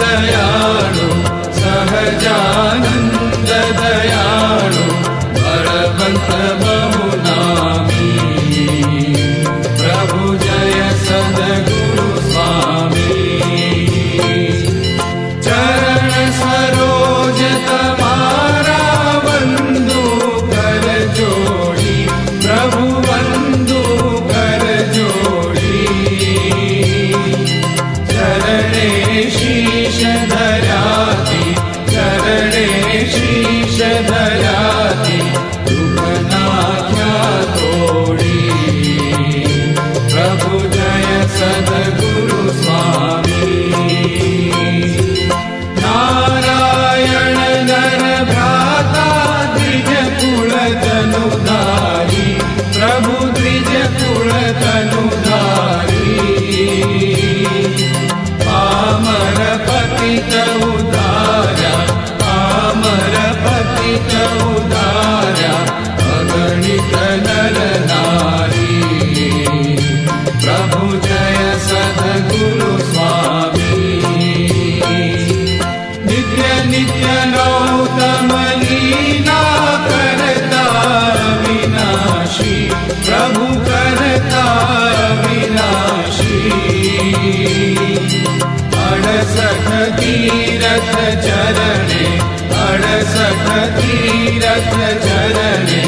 दयालु सहजानयालु तीरथ चरणे अडसठ तीरथ चरणे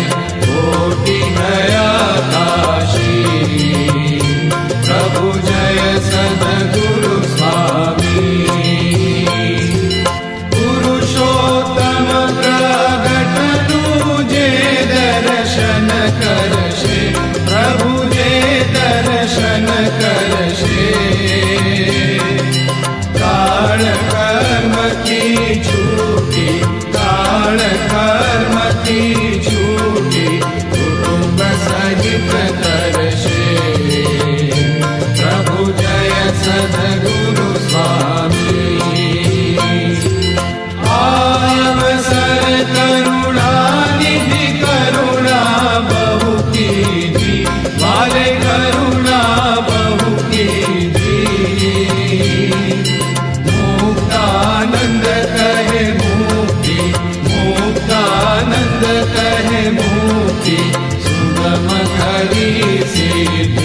सुगम करी सिद्धि